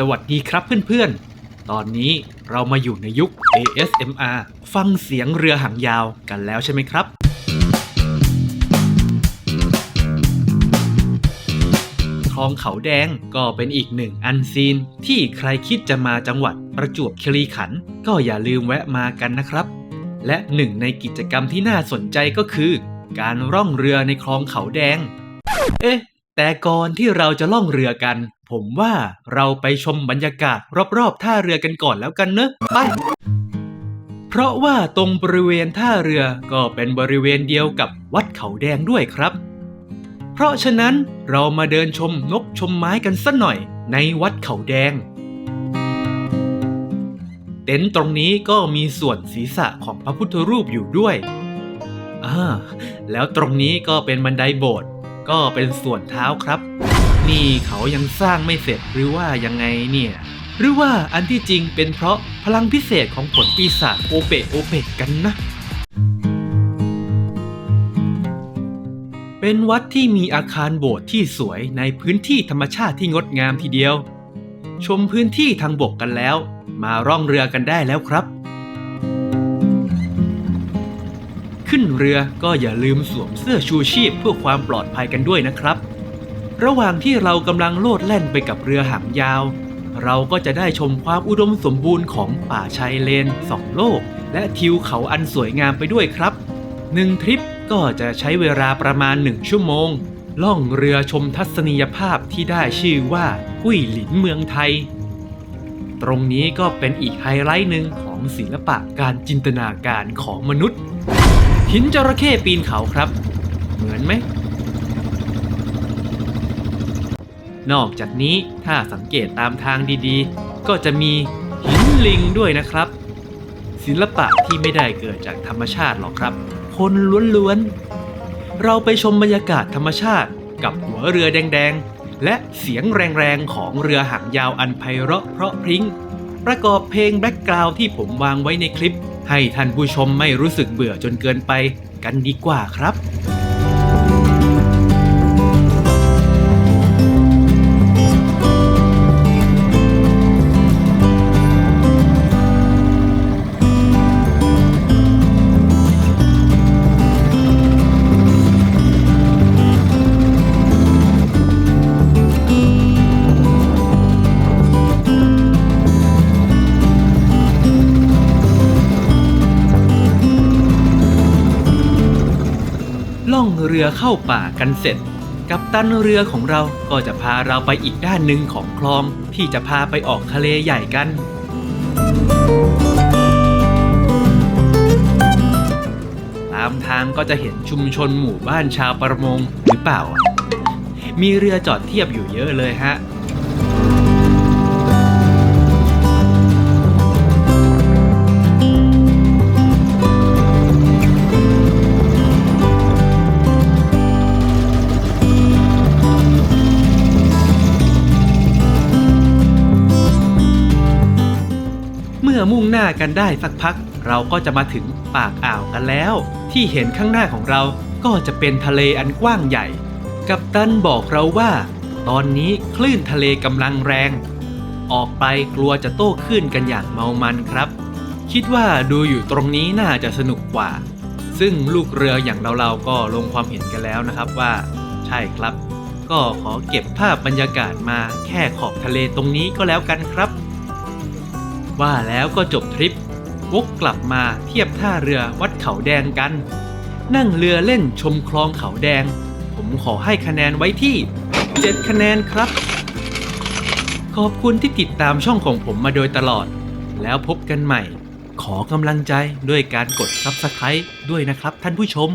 สวัสดีครับเพื่อนๆ ตอนนี้เรามาอยู่ในยุค ASMR ฟังเสียงเรือหางยาวกันแล้วใช่ไหมครับ คลองเขาแดงก็เป็นอีกหนึ่งอันซีน ที่ใครคิดจะมาจังหวัดประจวบคีรีขันธ์ก็อย่าลืมแวะมากันนะครับ และหนึ่งในกิจกรรมที่น่าสนใจก็คือ การร่องเรือในคลองเขาแดง เอ๊ะ แต่ก่อนที่เราจะล่องเรือกัน ผมว่าเราไปชมบรรยากาศรอบๆ ท่าเรือกันก่อนแล้วกันเนอะไป เพราะว่าตรงบริเวณท่าเรือก็เป็นบริเวณเดียวกับวัดเขาแดงด้วยครับ เพราะฉะนั้นเรามาเดินชมนกชมไม้กันสักหน่อยในวัดเขาแดง เต็นท์ตรงนี้ก็มีส่วนศีรษะของพระพุทธรูปอยู่ด้วยอ่าแล้วตรงนี้ก็เป็นบันไดโบสถ์ก็เป็นส่วนเท้าครับ นี่เขายังสร้างไม่เสร็จหรือว่ายังไงเนี่ย หรือว่าอันที่จริงเป็นเพราะพลังพิเศษของผลปีศาจโอเปะโอเปะกันนะ เป็นวัดที่มีอาคารโบสถ์ที่สวยในพื้นที่ธรรมชาติที่งดงามทีเดียว ชมพื้นที่ทางบกกันแล้ว มาร่องเรือกันได้แล้วครับ ขึ้นเรือก็อย่าลืมสวมเสื้อชูชีพเพื่อความปลอดภัยกันด้วยนะครับ ระหว่างที่เรากำลังโลดแล่นไปกับเรือหางยาว เราก็จะได้ชมความอุดมสมบูรณ์ของป่าชายเลนสองโลก และทิวเขาอันสวยงามไปด้วยครับหนึ่งทริปก็จะใช้เวลาประมาณหนึ่งชั่วโมง ล่องเรือชมทัศนียภาพที่ได้ชื่อว่ากุ้ยหลินเมืองไทย ตรงนี้ก็เป็นอีกไฮไลท์หนึ่งของศิลปะการจินตนาการของมนุษย์ หินจระเข้ปีนเขาครับ เหมือนไหม นอกจากนี้ถ้าสังเกตตามทางดีๆ ก็จะมีหินลิงด้วยนะครับ ศิลปะที่ไม่ได้เกิดจากธรรมชาติหรอกครับ คนล้วนๆ เราไปชมบรรยากาศธรรมชาติกับหัวเรือแดงๆ และเสียงแรงๆ ของเรือหางยาวอันไพเราะเพราะพริ้ง ประกอบเพลงแบ็กกราวที่ผมวางไว้ในคลิป ให้ท่านผู้ชมไม่รู้สึกเบื่อจนเกินไปกันดีกว่าครับ ล่องเรือเข้าป่ากันเสร็จ กับตันเรือของเราก็จะพาเราไปอีกด้านหนึ่งของคลองที่จะพาไปออกทะเลใหญ่กัน ตามทางก็จะเห็นชุมชนหมู่บ้านชาวประมงหรือเปล่า มีเรือจอดเทียบอยู่เยอะเลยฮะ มุ่งหน้ากันได้สักพัก เราก็จะมาถึงปากอ่าวกันแล้ว ที่เห็นข้างหน้าของเราก็จะเป็นทะเลอันกว้างใหญ่ กัปตันบอกเราว่า ตอนนี้คลื่นทะเลกำลังแรง ออกไปกลัวจะโต้คลื่นกันอย่างเมามันครับ คิดว่าดูอยู่ตรงนี้น่าจะสนุกกว่า ซึ่งลูกเรืออย่างเราๆก็ลงความเห็นกันแล้วนะครับว่า ใช่ครับ ก็ขอเก็บภาพบรรยากาศมาแค่ขอบทะเลตรงนี้ก็แล้วกันครับ ว่าแล้วก็จบทริป วกกลับมาเทียบท่าเรือวัดเขาแดงกัน นั่งเรือเล่นชมคลองเขาแดง ผมขอให้คะแนนไว้ที่ 7 คะแนนครับ ขอบคุณที่ติดตามช่องของผมมาโดยตลอด แล้วพบกันใหม่ ขอกำลังใจด้วยการกด Subscribe ด้วยนะครับท่านผู้ชม